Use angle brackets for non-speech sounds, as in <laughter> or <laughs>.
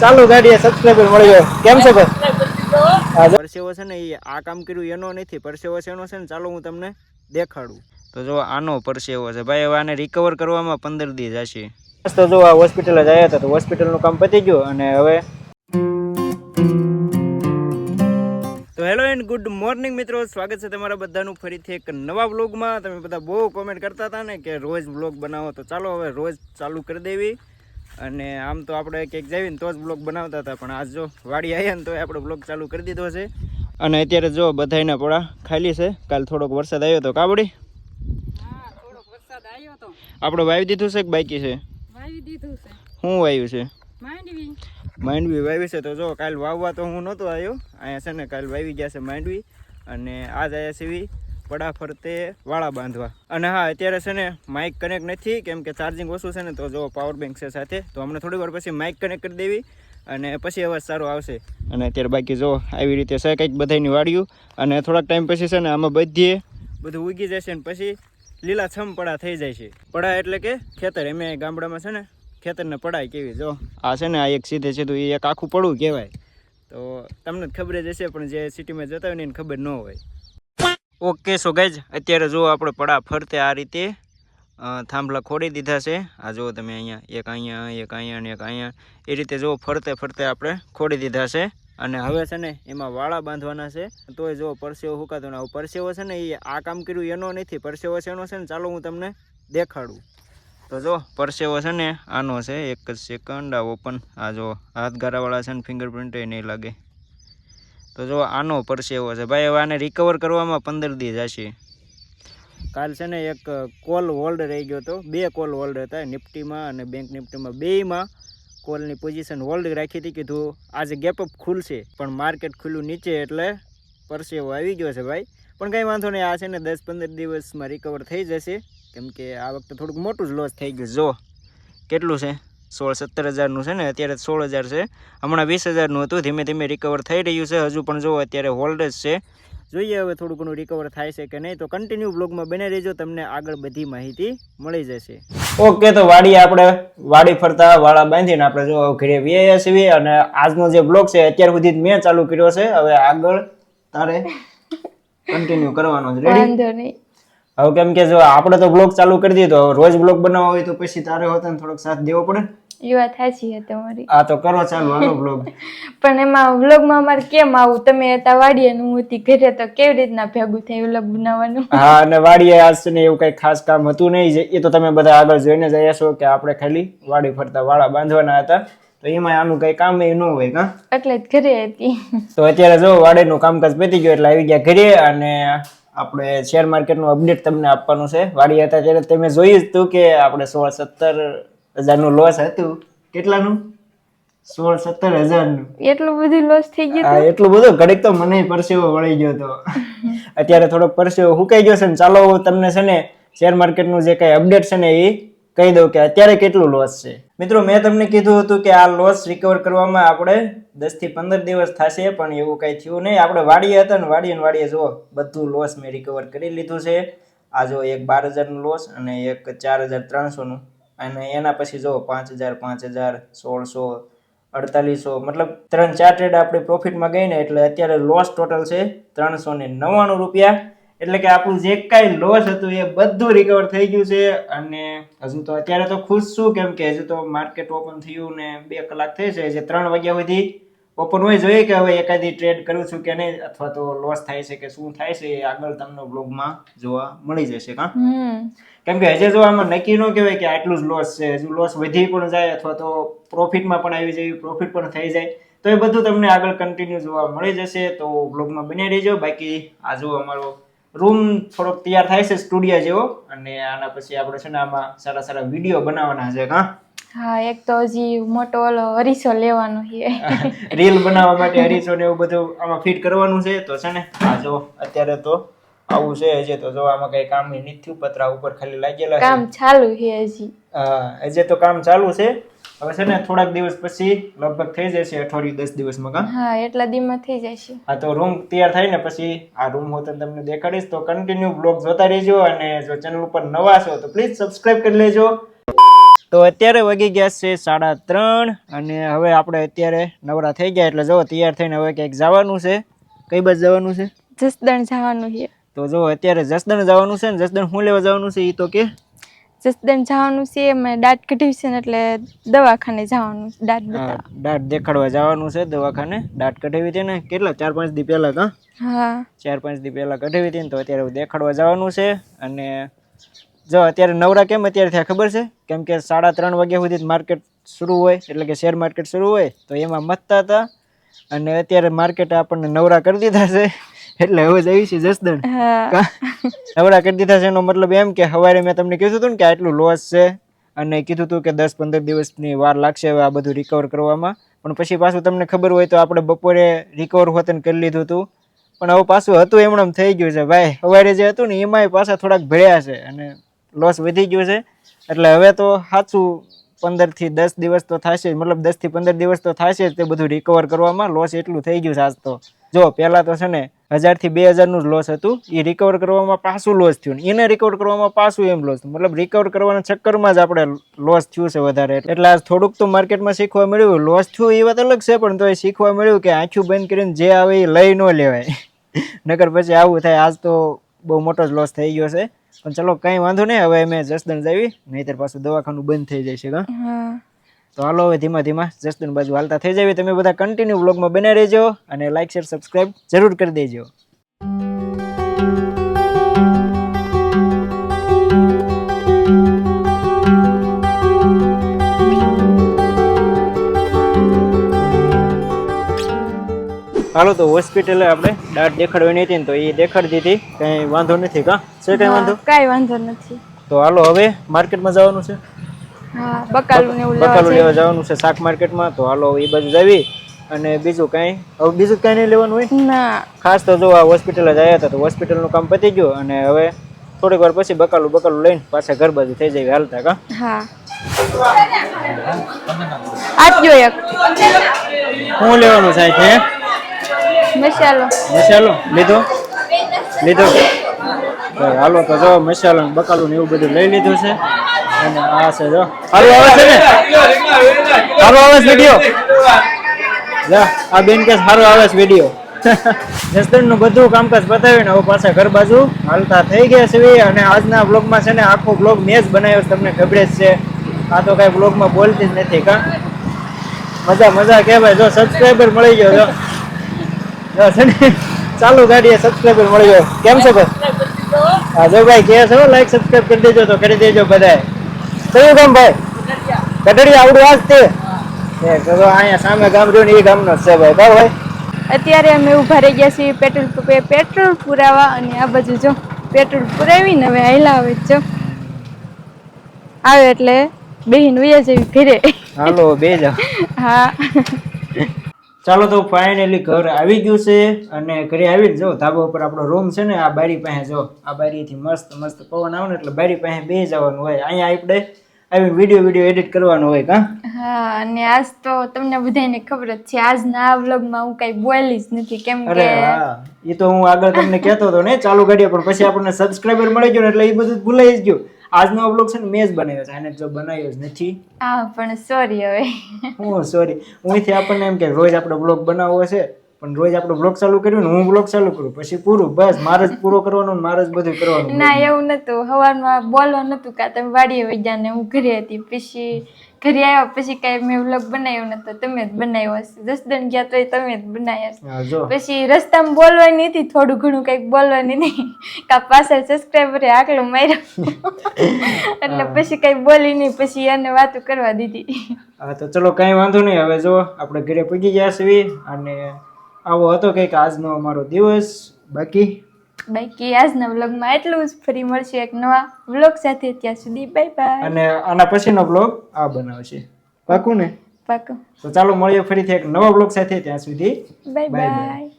ચાલુ ગાડીએ સબસ્ક્રાઈબર મળી ગયો કેમ છે ભાઈ? પરસેવો છે ને એ આ કામ કર્યું એનો નથી. પરસેવો છે એનો છે ને ચાલો હું તમને દેખાડું. તો જો આનો પરસેવો છે. ભાઈ હવે આને રિકવર કરવામાં પંદર દી જશે. તો જો આ હોસ્પિટલ જ આવ્યા હતા તો હોસ્પિટલનું કામ પતી ગયું અને હવે તો હેલો એન્ડ ગુડ મોર્નિંગ મિત્રો. સ્વાગત છે તમારા બધાનું ફરીથી એક નવા બ્લોગમાં તમે બધા બહુ કોમેન્ટ કરતા હતા ને કે રોજ વ્લોગ બનાવો તો ચાલો હવે રોજ ચાલુ કરી દેવી. અને આમ તો આપણે કંઈક જઈએ ને તો જ બ્લોગ બનાવતા હતા પણ આજ જો વાડી આવ્યા ને તો આપણે બ્લોગ ચાલુ કરી દીધો છે. અને અત્યારે જો બધાયના પોળા ખાલી છે કાલ થોડોક વરસાદ આવ્યો તો કાબડી? થોડોક વરસાદ આવ્યો તો. આપણે વાવી દીધું છે કે બાકી છે? વાવી દીધું છે. શું વાવ્યું છે? માંડવી. માંડવી વાવી છે તો જો કાલ વાવવા તો હું નહોતો આવ્યો અહીંયા છે ને કાલ વાવી ગયા છે માંડવી. અને આજ આવ્યા એવી પડા ફરતે વાળા બાંધવા. અને હા, અત્યારે છે ને માઇક કનેક્ટ નથી, કેમ કે ચાર્જિંગ ઓછું છે ને, તો જો પાવર બેંક છે સાથે, તો હમણાં થોડી વાર પછી માઇક કનેક્ટ કરી દેવી અને પછી અવાજ સારો આવશે. અને અત્યારે બાકી જો આવી રીતે છે કંઈક બધાની વાળ્યું અને થોડાક ટાઈમ પછી છે ને આમાં બધીએ બધું ઉગી જશે ને પછી લીલા છમ પડા થઈ જાય છે. પડા એટલે કે ખેતર, એમ ગામડામાં છે ને ખેતરને પડાય કેવી, જો. આ છે ને આ એક સીધે સીધું એ એક આખું પડવું કહેવાય. તો તમને ખબર જ હશે, પણ જે સિટીમાં જતા હોય ને એને ખબર ન હોય. ઓકે સો ગાઈજ અત્યારે જો આપણે પડા ફરતે આ રીતે થાંભલા ખોડી દીધા છે. આ જુઓ તમે અહીંયા, એક અહીંયા એક અહીંયા અને એક અહીંયા, એ રીતે જો ફરતે ફરતે આપણે ખોડી દીધા છે. અને હવે છે ને, એમાં વાળા બાંધવાના છે. તોય જો પરસેવો હુકાતો ને પરસેવો છે ને, એ આ કામ કર્યું એનો નથી. પરસેવો છે એનો છે ને, ચાલો હું તમને દેખાડું. તો જો, પરસેવો છે ને, આનો છે, એક સેકન્ડ આ ઓપન આ જો હાથ ગારાવાળા છે ને ફિંગરપ્રિન્ટ એ નહીં લાગે. તો જો આનો પરસેવો છે. ભાઈ, હવે આને રિકવર કરવામાં પંદર દી જશે કાલ છે ને એક કોલ હોલ્ડ રહી ગયો હતો. બે કોલ હોલ્ડ હતા. નિફ્ટીમાં અને બેંક નિફ્ટીમાં. બેયમાં કોલની પોઝિશન હોલ્ડ રાખી હતી કીધું આજે ગેપઅપ ખુલશે, પણ માર્કેટ ખુલ્લું નીચે એટલે પરસેવો આવી ગયો છે ભાઈ. પણ કંઈ વાંધો નહીં, આ છે ને દસ પંદર દિવસમાં રિકવર થઈ જશે. કેમ કે આ વખતે થોડુંક મોટું જ લોસ થઈ ગયું જો, કેટલું છે? સોળ સત્તર હજારનું છે ને અત્યારે સોળ હજાર છે. હમણાં વીસ હજારનું હતું ધીમે ધીમે રિકવર થઈ રહ્યું છે. હજુ પણ જો અત્યારે હોલ્ડ જ છે. જોઈએ હવે થોડું ઘણું રિકવર થાય છે કે નહીં. તો કન્ટિન્યુ બ્લોગમાં બને રહેજો તમને આગળ બધી માહિતી મળી જશે. ઓકે તો વાડી આપણે વાડી ફરતા વાળા બાંધીને આપણે જો ઘરે વ્યાયા છીએ અને આજનો જે બ્લોગ છે અત્યાર સુધી મેં ચાલુ કર્યો છે. હવે આગળ તારે કન્ટિન્યુ કરવાનો છે રેડી વાંધો નહીં. હવે કેમ કે જો આપણે તો બ્લોગ ચાલુ કરી દીધો રોજ બ્લોગ બનાવવા હોય તો પછી તારે હોતા થોડોક સાથ દેવો પડે. એ વાત સાચી છે તમારી. આ તો કરો ચાલુ હાલો બ્લોગ <laughs> પણ એમાં વ્લોગમાં અમારે કેમ આવું? તમે હતા વાડીએ ને હું હતી ઘરે તો કેવી રીતના ભેગું થાય વ્લોગ બનાવવાનું? <laughs> હા અને વાડીએ આજ ને એવું કઈ ખાસ કામ હતું નહીં એ તો તમે બધા આગળ જોઈને જ આવ્યા છો કે આપણે ખાલી વાડી ફરતા વાળા બાંધવાના હતા. તો એમાં આનું કઈ કામ એ ન હોય કા એટલે જ ઘરે હતી. તો અત્યારે જો વાડીનું કામકાજ પતી ગયું એટલે આવી ગયા ઘરે અને આપણે શેર માર્કેટનું અપડેટ તમને આપવાનું છે. વાડી હતા ત્યારે તમે જોયું જ હતું કે આપણે સોળ સત્તર હજારનું લોસ હતું. કેટલાનું? સોળ સત્તર હજારનું. એટલું બધું લોસ થઈ ગયું હા એટલું બધું? ઘડીક તો મને પરસેવો વળી ગયો હતો. <laughs> અત્યારે થોડોક પરસેવો હુકાઈ ગયો છે ને ચાલો તમને છે ને શેર માર્કેટનું જે કંઈ અપડેટ છે ને એ કહી દઉં કે અત્યારે કેટલું લોસ છે. મિત્રો, મેં તમને કીધું હતું કે આ લોસ રિકવર કરવામાં આપણે દસથી પંદર દિવસ થશે, પણ એવું કઈ થયું નહીં. આપણે વાડીએ હતા ને વાડીએ ને વાડીએ જુઓ, બધું લોસ મેં રિકવર કરી લીધું છે. આ જો એક બાર હજારનું લોસ અને એક ચાર હજાર ત્રણસોનું. અને એના પછી જો પાંચ હજાર પાંચ હજાર, સોળસો, અડતાલીસો, મતલબ ત્રણ ચાર ટ્રેડ આપણે પ્રોફિટમાં ગઈ ને એટલે અત્યારે લોસ ટોટલ છે ત્રણસો ને નવ્વાણું રૂપિયા. એટલે કે આપણું જે કાંઈ લોસ હતું એ બધું રિકવર થઈ ગયું છે અને હજુ તો અત્યારે તો ખુશ છું કેમ કે હજુ તો માર્કેટ ઓપન થયું ને બે કલાક થઈ છે જે ત્રણ વાગ્યા સુધી ઓપન હોય જોઈએ કે હવે એકાદી ટ્રેડ કરું છું કે નહીં અથવા તો લોસ થાય છે કે શું થાય છે એ આગળ તમને બ્લોગમાં જોવા મળી જશે કા કેમ કે હજે જો આમાં નક્કી ન કહેવાય કે આટલું જ લોસ છે હજુ લોસ વધી પણ જાય અથવા તો પ્રોફિટમાં પણ આવી જાય પ્રોફિટ પણ થઈ જાય તો એ બધું તમને આગળ કન્ટિન્યુ જોવા મળી જશે તો બ્લોગમાં બની રહેજો બાકી આ જો અમારો રૂમ થોડોક તૈયાર થાય છે સ્ટુડિયો જેવો. અને આના પછી આપણે છે ને આમાં સારા સારા વીડિયો બનાવવાના છે હા? હા એક તો હજી મોટો ઓલો અરીસો લેવાનો છે. <laughs> રીલ બનાવવા માટે હરીસો ને એવું બધું આમાં ફિટ કરવાનું છે. તો છે ને આ જો અત્યારે તો આવું છે હજી તો જો આમાં કઈ કામ નથી થયું. પતરા ઉપર ખાલી લાગેલા કામ ચાલુ છે હજી. હા હજી તો કામ ચાલુ છે. હવે છે ને થોડાક દિવસ પછી લગભગ થઈ જશે અઠવાડિયું દસ દિવસમાં કાં? હા એટલા દીમાં થઈ જશે. હા તો રૂમ તૈયાર થાય ને પછી આ રૂમ હું તમને દેખાડીશ. તો કન્ટિન્યુ બ્લોગ જોતા રહેજો અને જો ચેનલ ઉપર નવા છો તો પ્લીઝ સબસ્ક્રાઇબ કરી લેજો. તો અત્યારે વગી ગયા છે સાડા ત્રણ અને હવે આપણે અત્યારે નવરા થઈ ગયા એટલે જો તૈયાર થઈને હવે ક્યાંક જવાનું છે. કઈ બાજુ જવાનું છે? જસદણ જવાનું છે. તો જો અત્યારે જસદણ જવાનું છે ને જસદણ શું લેવા જવાનું છે એ તો કે? જસદણ જવાનું છે મેં દાંત કઢ્યું છે એટલે દવાખાને જવાનું દાંત બતાવવા. દાંત દેખાડવા જવાનું છે દવાખાને. દાંત કઢાવી હતી ને કેટલા? ચાર પાંચ દી પહેલા કા? હા. ચાર પાંચ દી પહેલા કઢાવી હતી ને તો અત્યારે દેખાડવા જવાનું છે. અને જો અત્યારે નવરા કેમ અત્યારે થયા ખબર છે? કેમ કે સાડા ત્રણ વાગ્યા સુધી માર્કેટ શરૂ હોય એટલે કે શેર માર્કેટ શરૂ હોય તો એમાં મતતા હતા. અને અત્યારે માર્કેટ આપણને નવરા કરી દીધા છે. એટલે હવે જઈ છે જસદણ. નવરા કરી દીધા છે એનો મતલબ એમ કે સવારે મેં તમને કીધું હતું ને કે આટલું લોસ છે અને કીધું હતું કે દસ પંદર દિવસની વાર લાગશે હવે આ બધું રિકવર કરવામાં. પણ પછી પાછું તમને ખબર હોય તો આપણે બપોરે રિકવર હોતન કરી લીધું હતું. પણ હવે પાછું હતું એમણે એમ થઈ ગયું છે. ભાઈ સવારે જે હતું ને એમાંય પાછા થોડાક ભળ્યા છે અને લોસ વધી ગયો છે. એટલે હવે તો સાચું પંદરથી દસ દિવસ તો થશે. મતલબ દસથી પંદર દિવસ તો થશે તે બધું રિકવર કરવામાં. લોસ એટલું થઈ ગયું છે આજ તો. જો, પહેલાં તો છે ને, હજારથી બે હજારનું જ લોસ હતું. એ રિકવર કરવામાં પાછું લોસ થયું એને રિકવર કરવામાં પાછું એમ લોસ મતલબ રિકવર કરવાના ચક્કરમાં જ આપણે લોસ થયું છે વધારે. એટલે આજ થોડુંક તો માર્કેટમાં શીખવા મળ્યું. લોસ થયું એ વાત અલગ છે, પણ તો એ શીખવા મળ્યું કે આંખું બંધ કરીને જે આવે એ લઈ ન લેવાય. <laughs> નકર પછી આવું થાય. આજ તો બહુ મોટો જ લોસ થઈ ગયો છે. પણ ચલો, કંઈ વાંધો નહીં. હવે અમે જસદણ જાવી. નહીતર પાછું દવાખાનું બંધ થઈ છે હા. તો હાલો હવે ધીમા ધીમા જસદણ બાજુ હાલતા થઈ જાવી તમે બધા કન્ટિન્યુ બ્લોગમાં બને રહેજો અને લાઇક શેર સબસ્ક્રાઇબ જરૂર કરી દેજો. હાલો તો હોસ્પિટલે આપણે દાંત દેખાડવાની હતી ને તો એ દેખાડી દીધી. કંઈ વાંધો નથી કા? છે કઈ વાંધો? કઈ વાંધો નથી. તો હાલો હવે માર્કેટમાં જવાનું છે. હા બકાલું ને એવું લેવા બકાલું લેવા જવાનું છે શાક માર્કેટમાં તો હાલો એ બાજુ જાવી અને બીજું કાંઈ? હવે બીજું કાંઈ નહીં લેવાનું હોય? ના. ખાસ તો જો આ હોસ્પિટલ જ આવ્યા હતા તો હોસ્પિટલનું કામ પતી ગયું અને હવે થોડીક વાર પછી બકાલું બકાલું લઈને પાછા ઘર બાજુ થઈ જાય હાલતા કા? હા. આજો એક. શું લેવાનું છે છે મસાલો. મસાલો? લીધો? લીધો. હાલો તો જો મસાલો ને બકાલું ને એવું બધું લઈ લીધું છે. અને આ છે જો. સારું આવે છે ને? સારું આવે છે વીડિયો આ બેન કે આવે છે વીડિયો <laughs> જસદણ બધું કામકાજ પતાવીને હવે પાછા ઘર બાજુ હાલતા થઈ ગયા છે અને આજના બ્લોગમાં છે ને, આખો બ્લોગ મેં જ બનાવ્યો તમને ખબર જ છે. આ તો કઈ બ્લોગમાં બોલતી જ નથી, કા? મજા મજા કે ભાઈ જો સબસ્ક્રાઈબર મળી ગયો, જો. છે ચાલુ ગાડીએ સબસ્ક્રાઈબર મળી ગયો. કેમ છે ભાઈ? હા, જો ભાઈ કે છો લાઈક સબસ્ક્રાઈબ કરી દેજો, તો કરી દેજો બધાય. કયું ગામ ભાઈ? કટડી આવડું આજ તે? અહીંયા સામે ગામ રહ્યું ને એ ગામનો છે ભાઈ. બરાબર ભાઈ? અત્યારે અમે ઊભા રહી ગયા છીએ પેટ્રોલ પંપે. પેટ્રોલ પુરાવા અને આ બાજુ જો પેટ્રોલ પુરાવીને હવે હાઈલા આવે જો. આવે એટલે બેહીન ઉયા જેવી ઘરે. હાલો બે જાઓ. હા. ચાલો તો ફાઇનલી ઘર આવી ગયું છે અને ઘરે આવી જો ધાબા ઉપર આપણો રૂમ છે ને આ બારી પાસે જો આ બારીથી મસ્ત મસ્ત પવન આવે ને એટલે બારી પાસે બે જવાનું હોય. અહીંયા આપણે આવી વીડિયો વીડિયો એડિટ કરવાનો હોય કા? હા અને આજ તો તમને બધાને ખબર જ છે આજના આ વ્લોગમાં હું કઈ બોલી જ નથી કેમ અરે કે હા એ તો હું આગળ તમને કહેતો હતો ને ચાલુ ગાડીએ પણ પછી આપણને સબસ્ક્રાઇબર મળી ગયો ને એટલે એ બધું ભૂલાઈ જ ગયું. આજનો વ્લોગ છે ને મેં જ બનાવ્યો છે એને જો બનાવ્યો જ નથી. હા પણ સોરી હવે. હું સોરી હુંથી આપણને એમ કે રોજ આપણો વ્લોગ બનાવવો છે પણ રોજ આપણો બ્લોગ ચાલુ કર્યું ને હું બ્લોગ ચાલુ કરું. પછી પૂરું બસ મારે જ પૂરો કરવાનો ને મારે જ બધું કરવાનું. ના એવું નતું. સવારમાં બોલવા નતું કા તમે વાડીએ વઈ ને હું ઘરે હતી. પછી ઘરે આવ્યા પછી કઈ મેં વ્લોગ બનાવ્યો નતો તમે જ બનાવ્યો હશે. જસદન ગયા તોય તમે જ બનાવ્યા હશે. પછી રસ્તામાં બોલવાની હતી થોડું ઘણું કંઈક બોલવાની નહીં. કા પાછળ સબસ્ક્રાઈબરે આકલો માર્યો. એટલે પછી કઈ બોલી નહીં પછી એને વાતો કરવા દીધી. હા તો ચલો કાંઈ વાંધો નહીં. હવે જો આપણે ઘરે પહોંચી ગયા છીએ. અને આવો હતો કંઈક આજનો અમારો દિવસ. બાકી બાકી આજના વ્લોગમાં એટલું જ. ફરી મળશે એક નવા વ્લોગ સાથે. ત્યાં સુધી બાય બાય અને આના પછીનો બ્લોગ આ બનાવશે. પાકું ને? પાકું. તો ચાલો મળીએ ફરીથી એક નવા વ્લોગ સાથે. ત્યાં સુધી બાય. બાય